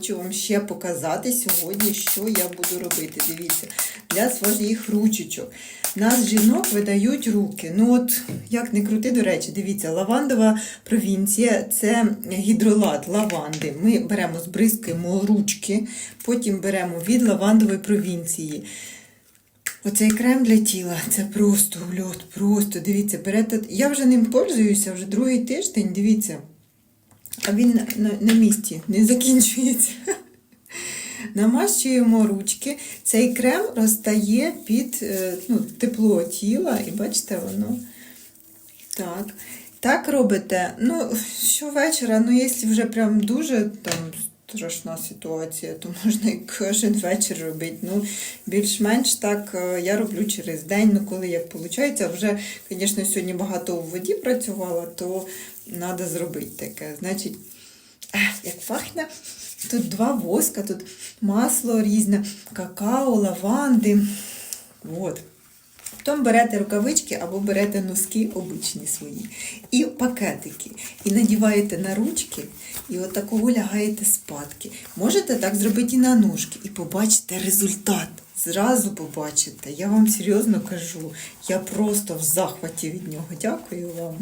Хочу вам ще показати сьогодні, що я буду робити. Дивіться, для своїх ручечок. Нас жінок видають руки. Ну от, як не крути, до речі, дивіться, лавандова провінція це гідролат лаванди. Ми беремо, збризкуємо ручки, потім беремо від лавандової провінції. Оцей крем для тіла це просто ульот, просто дивіться, берете. Я вже ним пользуюся вже другий тиждень, дивіться. А він на, місці не закінчується. Намащуємо ручки. Цей крем розтає під е, ну, тепло тіла, і бачите, воно так. Так робите. Ну, щовечора, ну, якщо вже прям дуже там страшна ситуація, то можна і кожен вечір робити. Ну, більш-менш так е, я роблю через день, ну коли як виходить. Вже, звісно, сьогодні багато у воді працювала, то треба зробити таке. Значить, як пахне. Тут два воска, тут масло різне, какао, лаванди. От. Потім берете рукавички або берете носки обичні свої. І пакетики. І надіваєте на ручки, і отакого лягаєте спадки. Можете так зробити і на ножки, і побачите результат. Зразу побачите. Я вам серйозно кажу. Я просто в захваті від нього. Дякую вам.